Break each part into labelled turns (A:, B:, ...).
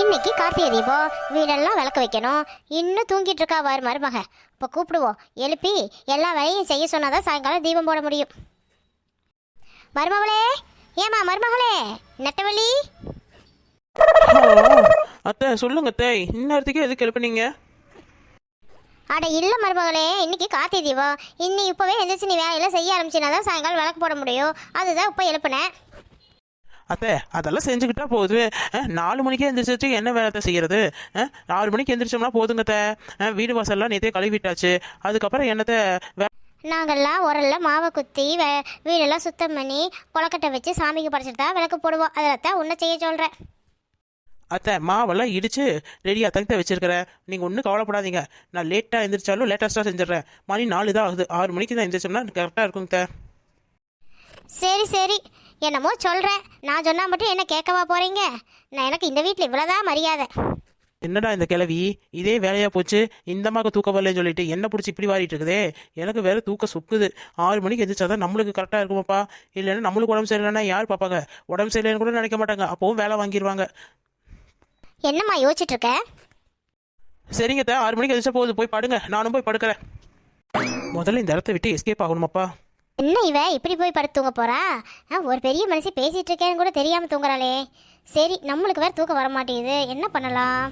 A: இன்னைக்கு கார்த்திகை தீபம் வீடெல்லாம் விளக்க வைக்கணும். இன்னும் தூங்கிட்டு இருக்கா வாரு மருமக. இப்போ கூப்பிடுவோம். எழுப்பி எல்லா வேலையும் செய்ய சொன்னாதான் சாயங்காலம் தீபம் போட முடியும். மருமகளே ஏமா மருமகளே நெட்டவள்ளி?
B: ஓ, அத்தை சொல்லுங்க அத்தை. இந்நேரத்துக்கு எதுக்கு எழுப்புனீங்க?
A: அட இல்ல மருமகளே இன்னைக்கு கார்த்திகை தீபம். இன்னி இப்பவே எந்திரிச்சு நீ வேலையெல்லாம் செய்ய ஆரம்பிச்சினா தான் சாயங்காலம் விளக்கு போட முடியும். அதுதான் இப்போ எழுப்புனேன்.
B: அத்தை அதெல்லாம் செஞ்சுக்கிட்டா போகுது. நாலு மணிக்கே எந்திரிச்சு என்ன வேலை செய்யறது? ஆறு மணிக்கு எந்திரிச்சோம்னா போதுங்க அத்தை. வீடு வாசல்லாம் நேற்றே கழுவிட்டாச்சு. அதுக்கப்புறம் என்னத்தை
A: நாங்கள்லாம் உரல்ல மாவை குத்தி வே வீடெல்லாம் சுத்தம் பண்ணி கொலக்கட்டை வச்சு சாமிக்கு படைச்சிட்டு தான் விளக்கு போடுவோம். அதில் தான் உன்னை செய்ய சொல்கிறேன்
B: அத்தை மாவெல்லாம் இடிச்சு ரெடியாக தங்கத்தை வச்சிருக்கிறேன். நீங்கள் ஒன்றும் கவலைப்படாதீங்க. நான் லேட்டாக எந்திரிச்சாலும் லேட்டஸ்ட்டாக செஞ்சிடுறேன். மணி நாலு தான் ஆகுது. ஆறு மணிக்கு தான் எந்திரிச்சோம்னா கரெக்டாக இருக்குங்க
A: சரி சரி. என்னமோ சொல்கிறேன் நான் சொன்னால் மட்டும் என்ன கேட்கவா போகிறீங்க நான் எனக்கு இந்த வீட்டில் இவ்வளோதான் மரியாதை.
B: என்னடா இந்த கிழவி? இதே வேலையா போச்சு. இந்த மாதிரி தூக்க வரலன்னு சொல்லிட்டு என்ன பிடிச்சி இப்படி வாரிட்டு இருக்குதே? எனக்கு வேற தூக்க சுக்குது. ஆறு மணிக்கு எந்திரிச்சாதான் நம்மளுக்கு கரெக்டாக இருக்குமாப்பா? இல்லைன்னா நம்மளுக்கு உடம்பு சரியில்லைன்னா யார் பார்ப்பாங்க? உடம்பு சரியில்லைன்னு கூட நினைக்க மாட்டாங்க. அப்பவும் வேலை வாங்கிடுவாங்க
A: என்னம்மா யோசிச்சுட்டு இருக்க?
B: சரிங்க ஆறு மணிக்கு எந்திரிச்சா போகுது போய் படுங்க. நானும் போய் படுக்கிறேன். முதல்ல இந்த இடத்த விட்டு எஸ்கேப் ஆகணுமாப்பா?
A: என்ன இவ? இப்படி போய் படுத்து தூங்க போறா? ஆ, ஒரு பெரிய மனுஷன் பேசிட்டு இருக்கேன்னு கூட தெரியாம தூங்குறாளே. சரி நம்மளுக்கு வேற தூக்கம் வர மாட்டேங்குது என்ன பண்ணலாம்?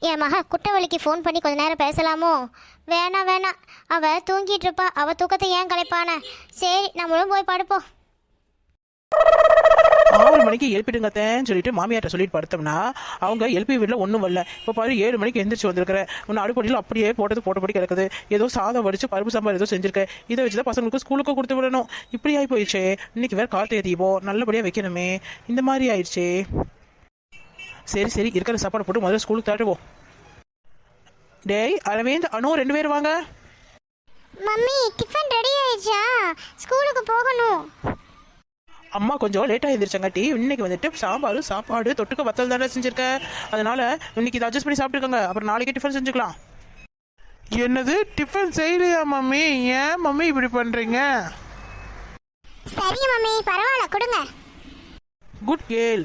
A: என் மகா குட்டவழிக்கு ஃபோன் பண்ணி கொஞ்ச நேரம் பேசலாமோ? வேணாம் வேணாம். அவ தூங்கிட்டு இருப்பா. அவ தூக்கத்தை ஏன் கலைப்பான? சரி நம்மளும் போய் படுப்போம்.
B: ஆறு மணிக்கு எழுப்பிடுங்க அத்தைன்னு சொல்லிட்டு மாமியார்ட்ட சொல்லிட்டு படுத்தோம்னா அவங்க எழுப்பி வீட்டில் ஒன்றும் வரல. இப்போ பாரு ஏழு மணிக்கு எந்திரிச்சு வந்திருக்கிற. உன்னை அடுப்படியில் அப்படியே போட்டது போட்டபடி கிடக்குது. ஏதோ சாதம் வடிச்சு பருப்பு சாம்பார் ஏதோ செஞ்சிருக்கேன் இதை வச்சு தான் பசங்களுக்கு ஸ்கூலுக்கு கொடுத்து விடணும். இப்படி ஆகி போயிடுச்சே இன்னைக்கு வேற கார்த்திகை தீபம் நல்லபடியாக வைக்கணுமே. இந்த மாதிரி ஆயிடுச்சே. சரி சரி இருக்கிற சாப்பாடு போட்டு முதல்ல ஸ்கூலுக்கு தாட்டுவோம் டேய் அரவிந்த் அனு ரெண்டு பேர் வாங்க.
A: மம்மி டிஃபன் ரெடி ஆயிடுச்சா? ஸ்கூலுக்கு போகணும்.
B: அம்மா கொஞ்சம் லேட்டாக எழுந்திரிச்சாங்காட்டி இன்னைக்கு வந்துட்டு சாம்பார் சாப்பாடு தொட்டுக்க வத்தல் தானே செஞ்சிருக்க. அதனால இன்னைக்கு இதை அட்ஜஸ்ட் பண்ணி சாப்பிட்டுக்கோங்க. அப்புறம் நாளைக்கு டிஃபன் செஞ்சுக்கலாம்.
C: என்னது? டிஃபன் செய்யலையா மம்மி? ஏன் மம்மி இப்படி பண்றீங்க?
A: சரி மம்மி பரவாயில்ல கொடுங்க.
B: குட் கேர்ள்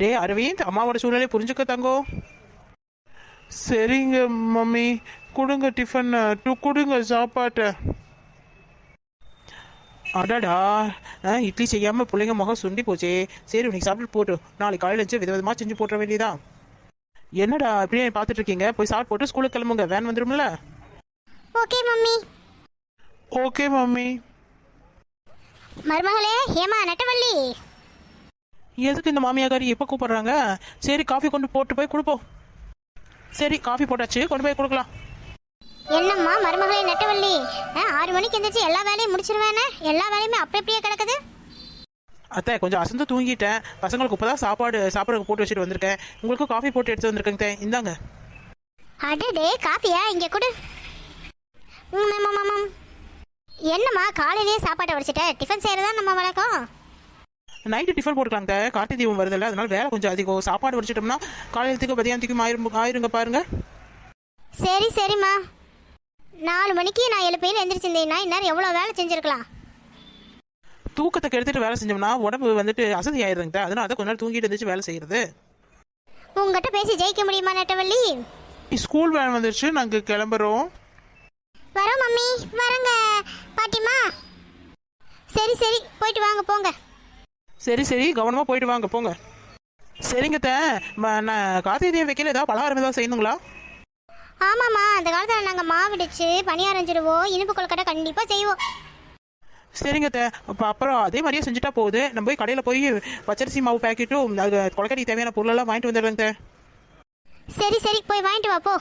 B: டே அரவிந்த் அம்மாவோட சூழ்நிலை புரிஞ்சுக்க தங்கோ.
C: சரிங்க மம்மி. கொடுங்க டிஃபன் டு கொடுங்க சாப்பாட்டை.
B: அடடா. இட்லி செய்யாமல் பிள்ளைங்க முகம் சுண்டி போச்சே. சரி இன்னைக்கு சாப்பிட்டு போட்டு. நாளைக்கு காலையில் வச்சு விதவிதமாக செஞ்சு போட்டுற வேண்டியதா என்னடா இப்படியே பார்த்துட்டு இருக்கீங்க? போய் சாப்பிட்டு போட்டு ஸ்கூலுக்கு கிளம்புங்க. வேன் வந்துடும்ல
A: ஓகே மம்மி.
C: Okay mummy.
A: மருமகளே ஏமா நெட்டவள்ளி.
B: எதுக்கு இந்த மாமியாக்காரி எப்போ கூப்பிடுறாங்க? சரி காஃபி கொண்டு போட்டு போய் கொடுப்போம். சரி காஃபி போட்டாச்சு. கொண்டு போய் கொடுக்கலாம்.
A: என்னம்மா மருமகளே நெட்டவள்ளி? ஆறு மணிக்கு எந்திரிச்சு எல்லா வேலையும் முடிச்சிருவேனே? எல்லா வேலையுமே அப்படி அப்படியே கிடக்குது.
B: அத்தை கொஞ்சம் அசந்து தூங்கிட்டேன். பசங்களுக்கு இப்போ தான் சாப்பாடு சாப்பிட்றதுக்கு போட்டு வச்சுட்டு வந்திருக்கேன். உங்களுக்கும் காஃபி போட்டு எடுத்து வந்திருக்கேங்க தே இந்தாங்க.
A: அடடே காஃபியா இங்க கொடு. என்னம்மா காலையிலேயே சாப்பாட்டை வடிச்சிட்ட? டிஃபன் செய்யறதா நம்ம வழக்கம்?
B: நைட்டு டிஃபன் போட்டுக்கலாங்க தே கார்த்திகை தீபம் வருதுல்ல அதனால வேலை கொஞ்சம் அதிகம். சாப்பாடு வடிச்சிட்டோம்னா காலையிலத்துக்கு மதியானத்துக்கும் ஆயிரும் ஆயிருங்க பாருங்க.
A: சரி சரிம்மா. நாலு மணிக்கு நான் எழுப்பையில் எந்திரிச்சிருந்தேன்னா இந்நேரம் எவ்வளோ வேலை செஞ்சிருக்கலாம்?
B: தூக்கத்தை கெடுத்துட்டு வேலை செஞ்சோம்னா உடம்பு வந்துட்டு அசதி ஆயிருங்க தே அதனால தான் கொஞ்ச நேரம் தூங்கிட்டு இருந்துச்சு வேலை செய்யறது.
A: உங்ககிட்ட பேசி ஜெயிக்க முடியுமா நெட்டவள்ளி?
C: ஸ்கூல் வேன் வந்துருச்சு. நாங்கள் கிளம்புறோம்.
A: வரோம் மம்மி. வரங்க. பாட்டிமா சரி சரி. போயிட்டு வாங்க போங்க.
B: சரி சரி. கவனமாக போயிட்டு வாங்க போங்க. சரிங்க தே நான் கார்த்திகை வைக்கல ஏதாவது பலகாரம் ஏதாவது செய்யணுங்களா?
A: ஆமாம்மா அந்த காலத்தில் நாங்கள் மாவிடிச்சு பணியாரஞ்சிடுவோம் இனிப்பு கொழுக்கட்டை கண்டிப்பாக செய்வோம்.
B: சரிங்க அப்போ அப்புறம் அதே மாதிரியே செஞ்சுட்டா போகுது. நம்ம போய் கடையில் போய் பச்சரிசி மாவு பேக்கெட்டும் அது கொலக்கடைக்கு தேவையான பொருளெல்லாம் வாங்கிட்டு வந்துடுறேங்க தே
A: சரி சரி போய் வாங்கிட்டு வா போ.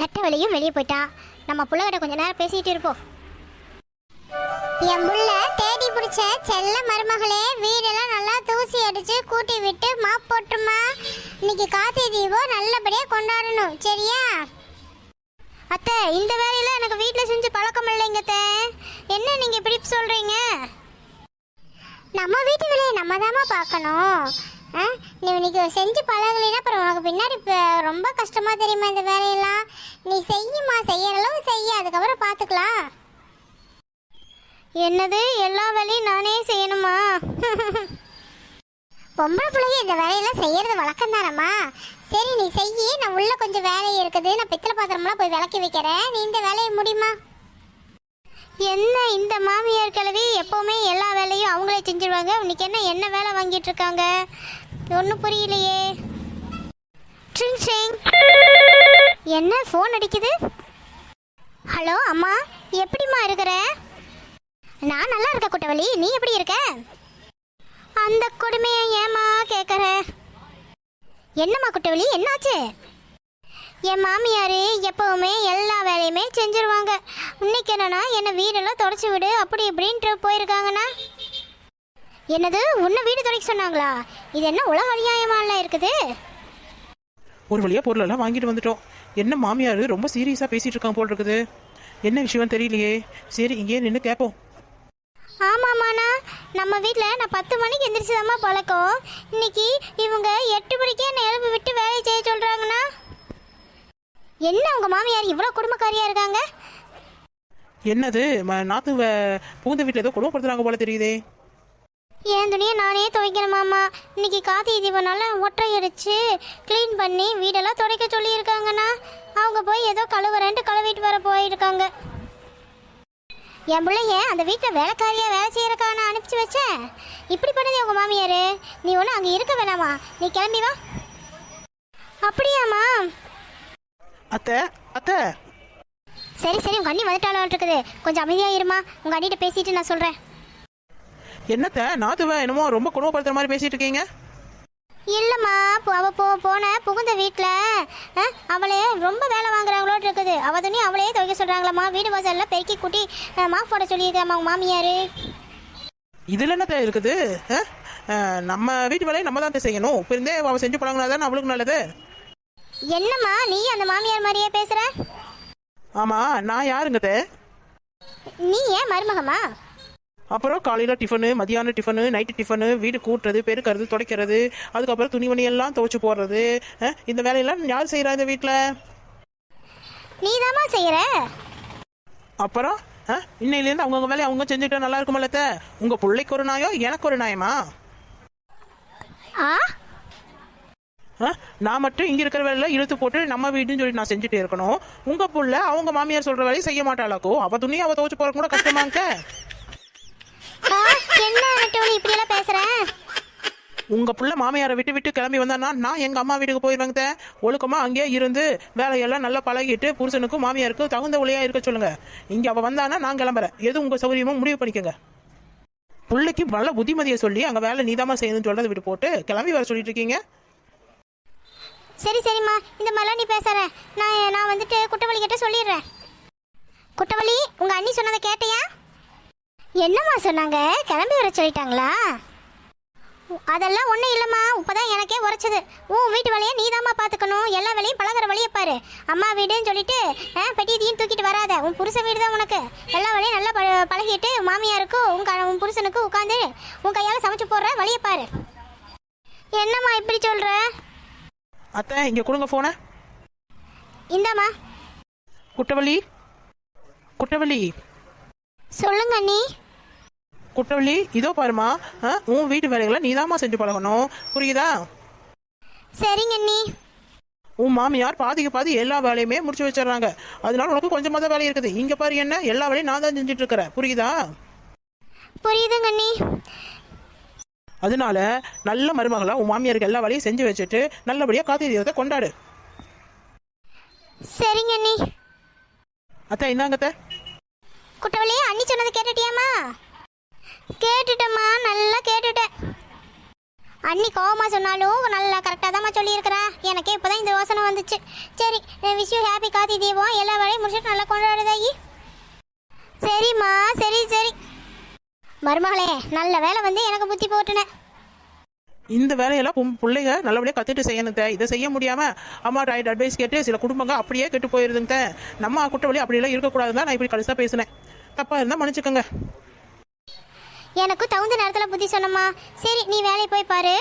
A: நட்ட வழியும் வெளியே போயிட்டான் நம்ம புள்ளகிட்ட கொஞ்ச நேரம் பேசிட்டு இருப்போம். என் புள்ள தேடி பிடிச்ச செல்ல மருமகளே வீடெல்லாம் நல்லா தூசி அடிச்சு கூட்டி விட்டு மாப் போட்டுமா. இன்னைக்கு கார்த்திகை தீபம் நல்லபடியா கொண்டாடணும் சரியா? அத்தை இந்த வேலையில எனக்கு வீட்டில் செஞ்சு பழக்கம் இல்லைங்க அத்தை. என்ன நீங்க இப்படி சொல்றீங்க? நம்ம வீட்டு வேலையை நம்ம தாம்மா பார்க்கணும். ஆ? நீ இன்னைக்கு செஞ்சு பழகலைன்னா அப்புறம் உனக்கு பின்னாடி ரொம்ப கஷ்டமா தெரியுமா இந்த வேலையெல்லாம்? நீ செய்யுமா செய்யற அளவு செய்ய அதுக்கப்புறம் பார்த்துக்கலாம். என்னது எல்லா வேலையும் நானே செய்யணுமா? பொம்பளை பிள்ளைங்க இந்த வேலையெல்லாம் செய்யறது வழக்கம் தானம்மா சரி நீ செய்யி நான் உள்ள கொஞ்சம் வேலை இருக்குது. நான் பித்தளை பாத்திரம்லாம் போய் விளக்கி வைக்கிறேன். நீ இந்த வேலையை முடியுமா என்ன இந்த மாமியார் கிழவி? எப்பவுமே எல்லா வேலையும் அவங்களே செஞ்சிருவாங்க. இன்னைக்கு என்ன என்ன வேலை வாங்கிட்டு இருக்காங்க? ஒன்றும் புரியலையே. ட்ரிங் ட்ரிங். என்ன ஃபோன் அடிக்குது? ஹலோ அம்மா எப்படிம்மா இருக்கிற? நான் நல்லா இருக்க குட்டவளி நீ எப்படி இருக்க? அந்த கொடுமையை ஏமா கேட்குற என்னம்மா குட்டவளி என்னாச்சு? என் மாமியார் எப்பவுமே எல்லா வேலையுமே செஞ்சுருவாங்க. இன்னைக்கு என்னன்னா என்னை வீடெல்லாம் தொடச்சி விடு அப்படி இப்படின்ட்டு போயிருக்காங்கண்ணா என்னது உன்னை வீடு துடைக்க சொன்னாங்களா? இது என்ன உலக அநியாயமாலாம் இருக்குது?
B: ஒரு வழியாக பொருளெல்லாம் வாங்கிட்டு வந்துட்டோம். என்ன மாமியார் ரொம்ப சீரியஸாக பேசிகிட்டு இருக்காங்க போல் இருக்குது. என்ன விஷயம் தெரியலையே. சரி இங்கேயே நின்று கேட்போம்
A: ஆமாம்மாண்ணா நம்ம வீட்டில் நான் பத்து மணிக்கு எந்திரிச்சுதாம்மா பழக்கம். இன்னைக்கு இவங்க எட்டு மணிக்கே என்னை எழுப்பி விட்டு வேலையை செய்ய சொல்கிறாங்கண்ணா என்ன உங்கள் மாமியார் இவ்வளோ குடும்பக்காரியாக இருக்காங்க?
B: என்னது? ம- நாத்து வ- புகுந்த வீட்டில் ஏதோ குடும்பப்படுத்துறாங்க போல தெரியுதே.
A: என் துணியை நானே துவைக்கணுமாம்மா இன்னைக்கு கார்த்திகை தீபனால ஒற்றை அடிச்சு க்ளீன் பண்ணி வீடெல்லாம் துடைக்க சொல்லியிருக்காங்கண்ணா. அவங்க போய் ஏதோ கழுவுறேன்ட்டு கழுவிட்டு வர போயிருக்காங்க. என் பிள்ளைய அந்த வீட்டில் வேலைக்காரியாக வேலை செய்யறக்கா நான் அனுப்பிச்சு வச்சேன் இப்படி பண்ணதே உங்கள் மாமியார். நீ ஒன்றும் அங்கே இருக்க வேணாமா? நீ கிளம்பி வா. அப்படியாம்மா
B: அத்தை அத்தை.
A: சரி சரி உங்கள் அண்ணி வந்துட்டாலும் இருக்குது. கொஞ்சம் அமைதியாக இருமா. உங்கள் அண்ணிட்ட பேசிட்டு நான் சொல்கிறேன்
B: என்னத்த நாத்துவ என்னமோ ரொம்ப குடும்பப்படுத்துற மாதிரி பேசிட்டு இருக்கீங்க?
A: இல்லைம்மா அவள் போ போன புகுந்த வீட்டில் அவளே ரொம்ப வேலை வாங்குறாங்களோட்டு இருக்குது. அவள் துணி அவளே துவைக்க சொல்கிறாங்களாம்மா வீடு வாசலில் பெருக்கி கூட்டி மாஃப் போட சொல்லியிருக்காம்மா உங்கள் மாமியார்.
B: இதுல என்னத்த இருக்குது? நம்ம வீட்டு வேலையை நம்ம தான் செய்யணும். இப்போ இருந்தே அவள் செஞ்சு பழங்கினா தானே அவளுக்கு நல்லது.
A: என்னம்மா நீ அந்த மாமியார் மாதிரியே பேசுகிற
B: ஆமா நான் யாருங்க அத்தை?
A: நீ ஏன் மருமகமா
B: அப்புறம் காலையில் டிஃபனு மதியானம் டிஃபனு நைட்டு டிஃபனு வீடு கூட்டுறது பெருக்கிறது துடைக்கிறது அதுக்கப்புறம் துணிமணி எல்லாம் துவைச்சு போடுறது இந்த வேலையெல்லாம் யார் செய்கிறா இந்த வீட்டில்
A: நீ தாம்மா செய்கிற
B: அப்புறம் இன்னையிலேருந்து அவங்கவுங்க வேலையை அவங்க செஞ்சுட்டா நல்லா இருக்குமல்லத்த உங்கள் பிள்ளைக்கு ஒரு நாயோ எனக்கு ஒரு நாயமா நான் மட்டும் இங்கே இருக்கிற வேலையில் இழுத்து போட்டு நம்ம வீடுன்னு சொல்லி நான் செஞ்சுட்டே இருக்கணும். உங்கள் புள்ள அவங்க மாமியார் சொல்கிற வேலையை செய்ய மாட்டாளாக்கோ? அவள் துணி அவள் துவைச்சு போகிற கூட கஷ்டமாங்க
A: என்ன நட்டவழி இப்படியெல்லாம் பேசுகிறேன்
B: உங்க புள்ள மாமியாரை விட்டு விட்டு கிளம்பி வந்தானா நான் எங்க அம்மா வீட்டுக்கு போயிருவாங்க ஒழுக்கமா அங்கேயே இருந்து வேலையெல்லாம் நல்லா பழகிட்டு புருஷனுக்கும் மாமியாருக்கும் தகுந்த ஒளியா இருக்க சொல்லுங்க. இங்க அவ வந்தானா நான் கிளம்புறேன். எது உங்க சௌகரியமோ முடிவு பண்ணிக்கோங்க. புள்ளைக்கு நல்ல புத்திமதியை சொல்லி அங்க வேலை நீதாமா செய்யணும்னு சொல்றதை விட்டு போட்டு கிளம்பி வர சொல்லிட்டு இருக்கீங்க?
A: சரி சரிம்மா. இந்த மாதிரிலாம் நீ பேசுற நான் நான் வந்துட்டு குட்டவழி கிட்ட சொல்லிடுறேன். குட்டவழி உங்க அண்ணி சொன்னதை கேட்டியா? என்னம்மா சொன்னாங்க? கிளம்பி வர சொல்லிட்டாங்களா? அதெல்லாம் ஒன்றும் இல்லைம்மா. இப்போதான் எனக்கே உரைச்சது. உன் வீட்டு வேலையை நீதாம்மா பார்த்துக்கணும். எல்லா வேலையும் பழகுற வழியை பாரு. அம்மா வீடுன்னு சொல்லிட்டு ஆ, பெட்டியத்தையும் தூக்கிட்டு வராத. உன் புருஷன் வீடு தான் உனக்கு. எல்லா வேலையும் நல்லா பழ- பழகிட்டு மாமியாருக்கும் உன் க- உன் புருஷனுக்கும் உட்காந்து உன் கையால் சமைச்சு போடுற வழியை பாரு. என்னம்மா இப்படி சொல்கிற
B: அத்தை இங்க கொடுங்க போன
A: இந்தாம்மா.
B: குட்டவள்ளி. குட்டவள்ளி.
A: சொல்லுங்க அண்ணி.
B: குட்டவள்ளி இதோ பாருமா உன் வீட்டு வேலைகளை நீதாம்மா செஞ்சு பழகணும். புரியுதா?
A: சரிங்க அண்ணி.
B: உன் மாமியார் பாதிக்கு பாதி எல்லா வேலையுமே முடிச்சு வச்சிடுறாங்க. அதனால உனக்கு கொஞ்சமாக தான் வேலை இருக்குது. இங்க பாரு என்ன எல்லா வேலையும் நான் தான் செஞ்சுட்டு இருக்கிறேன் புரியுதா?
A: புரியுதுங்க அண்ணி.
B: அதனால நல்ல மருமகளா உன் மாமியாருக்கு எல்லா வேலையும் செஞ்சு வச்சுட்டு நல்லபடியா கார்த்திகை தீபத்தை கொண்டாடு.
A: சரிங்க அண்ணி.
B: அத்தை இந்தாங்க அத்தை.
A: குட்டவளையே அண்ணி சொன்னது கேட்டுட்டியாம்மா? கேட்டுட்டேம்மா நல்லா கேட்டுட்டேன். அண்ணி கோவமாக சொன்னாலும் நல்லா கரெக்டாக தான்மா சொல்லியிருக்கிறா. எனக்கே இப்போதான் இந்த யோசனை வந்துச்சு. சரி விஷ் யூ ஹாப்பி காதி தீபம் எல்லா வேலையும் முடிச்சுட்டு நல்லா கொண்டாடுதாயி. சரிம்மா சரி சரி. மருமகளே நல்ல வேலை வந்து எனக்கு புத்தி போட்டுனேன்
B: இந்த வேலையெல்லாம் பிள்ளைங்க நல்லபடியாக கற்றுட்டு செய்யணுங்க இதை செய்ய முடியாமல் அம்மா ரைட் அட்வைஸ் கேட்டு சில குடும்பங்க அப்படியே கெட்டு போயிருதுங்க நம்ம நம்ம குட்டவழி அப்படியெல்லாம் இருக்கக்கூடாதுன்னு தான் நான் இப்படி கடைசியாக பேசினேன். தப்பாக இருந்தால் மன்னிச்சுக்கோங்க.
A: எனக்கும் தகுந்த நேரத்தில் புத்தி சொன்னம்மா. சரி நீ வேலையை போய் பாரு.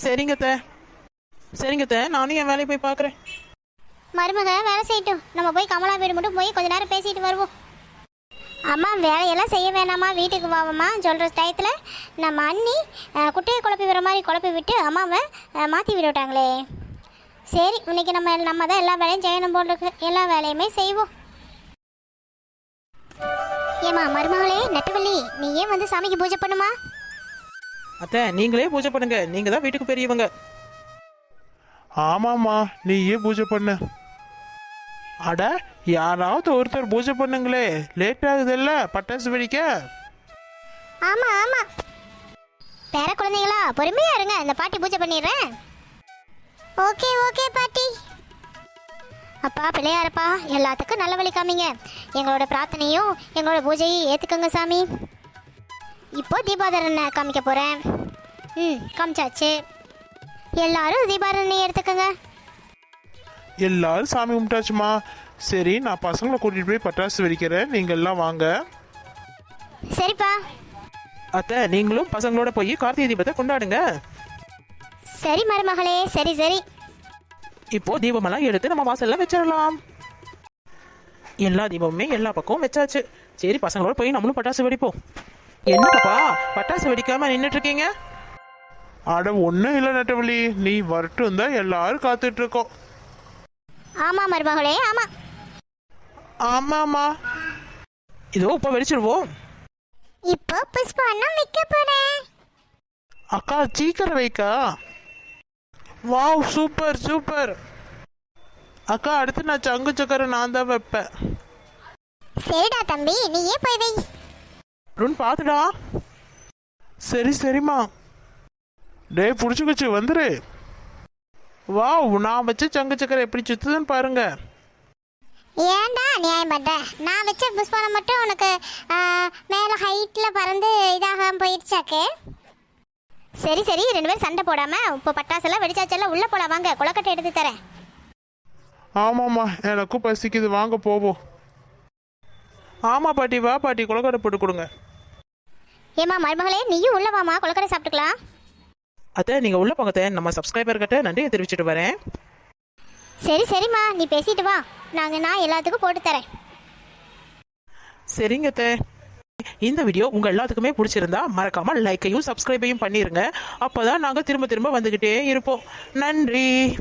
B: சரிங்க அத்தை. சரிங்க அத்தை. நானும் என் வேலையை போய் பார்க்குறேன்
A: மருமக வேலை செய்யட்டும். நம்ம போய் கமலா வீடு மட்டும் போய் கொஞ்ச நேரம் பேசிட்டு வருவோம். அம்மா வேலையெல்லாம் செய்ய வேணாமா வீட்டுக்கு வாவம்மா சொல்கிற டயத்தில் நம்ம அண்ணி குட்டையை குழப்பி விடுற மாதிரி குழப்பி விட்டு அம்மாவை மாற்றி விட்டுவிட்டாங்களே சரி இன்னைக்கு நம்ம நம்ம தான் எல்லா வேலையும் செய்யணும் போல் இருக்கு. எல்லா வேலையுமே செய்வோம். ஏமா மருமகளே நெட்டவள்ளி நீ ஏன் வந்து சாமிக்கு பூஜை பண்ணுமா?
B: அத்தை நீங்களே பூஜை பண்ணுங்க. நீங்க தான் வீட்டுக்கு பெரியவங்க.
C: ஆமாம்மா நீயே பூஜை பண்ணு. அட யாராவது ஒருத்தர் பூஜை பண்ணுங்களே. லேட் ஆகுதுல்ல பட்டாசு வெடிக்க?
A: ஆமா ஆமா. பேர குழந்தைங்களா பொறுமையா இருங்க. இந்த பாட்டி பூஜை பண்ணிடுறேன். ஓகே ஓகே பாட்டி. அப்பா பிள்ளையாரப்பா எல்லாத்துக்கும் நல்ல வழி காமிங்க. எங்களோட பிரார்த்தனையும் எங்களோட பூஜையும் ஏத்துக்கோங்க சாமி. இப்போ தீபாதரனை காமிக்க போறேன். ம் காமிச்சாச்சு. எல்லாரும் தீபாதரனை எடுத்துக்கோங்க
C: எல்லாரும் சாமி கும்பிட்டாச்சுமா. சரி நான் பசங்களை கூட்டிட்டு போய் பட்டாசு வெடிக்கிறேன். நீங்க எல்லாம் வாங்க.
A: சரிப்பா.
B: அத்தை நீங்களும் பசங்களோட போய் கார்த்திகை தீபத்தை கொண்டாடுங்க.
A: சரி மருமகளே சரி சரி.
B: இப்போ தீபமெல்லாம் எடுத்து நம்ம வாசல்ல வச்சிடலாம். எல்லா தீபமுமே எல்லா பக்கமும் வச்சாச்சு. சரி பசங்களோட போய் நம்மளும் பட்டாசு வெடிப்போம். என்ன பாப்பா? பட்டாசு வெடிக்காம நின்றுட்டு இருக்கீங்க
C: அட ஒன்றும் இல்லை நட்டவழி நீ வரட்டும் தான் எல்லாரும் காத்துட்டு இருக்கோம்
A: ஆமா மருமகளே ஆமா.
C: ஆமாம்மா
B: இதோ இப்போ வெடிச்சிருவோம்.
A: இப்போ புஷ்பாண்ணம் வைக்க போறேன்.
C: அக்கா சீக்கிரம் வைக்கா. Wow super super. அக்கா அடுத்து நான் சங்கு சக்கரை நான் தான் வைப்பேன்.
A: சரிடா தம்பி நீயே போய் வை.
B: அருண் பார்த்துடா
C: சரி சரிம்மா. டேய் புடிச்சுக்குச்சு வந்துரு. வாவ் நான் வச்ச சங்கு சக்கரை எப்படி சுத்துதுன்னு பாருங்க.
A: ஏன்டா நியாயம் பண்ற? நான் வச்ச புஷ்பானம் மட்டும் உனக்கு மேல ஹைட்ல பறந்து இதாக போயிடுச்சாக்கு சரி சரி ரெண்டு பேரும் சண்டை போடாம இப்போ பட்டாசெல்லாம் வெடிச்சாச்செல்லாம் உள்ள போலாம் வாங்க. கொலக்கட்டை எடுத்து தரேன்.
C: ஆமாம்மா எனக்கும் பசிக்குது. வாங்க போவோம்.
B: ஆமா பாட்டி வா பாட்டி. கொலக்கடை போட்டு கொடுங்க.
A: ஏமா மருமகளே நீயும் உள்ள வாமா கொலக்கட்டை சாப்பிட்டுக்கலாம்.
B: அத்தை நீங்க உள்ள போங்க அத்தை. நம்ம சப்ஸ்கிரைபர் கிட்ட நன்றியை தெரிவிச்சிட்டு வரேன்.
A: சரி சரிம்மா. நீ பேசிட்டு வா. நாங்க நான் எல்லாத்துக்கும் போட்டு தரேன்.
B: சரிங்க அத்தை. இந்த வீடியோ உங்க எல்லாத்துக்குமே பிடிச்சிருந்தா மறக்காம லைக்கையும் சப்ஸ்கிரைபையும் பண்ணிருங்க. அப்பதான் நாங்க திரும்ப திரும்ப வந்துகிட்டே இருப்போம். நன்றி.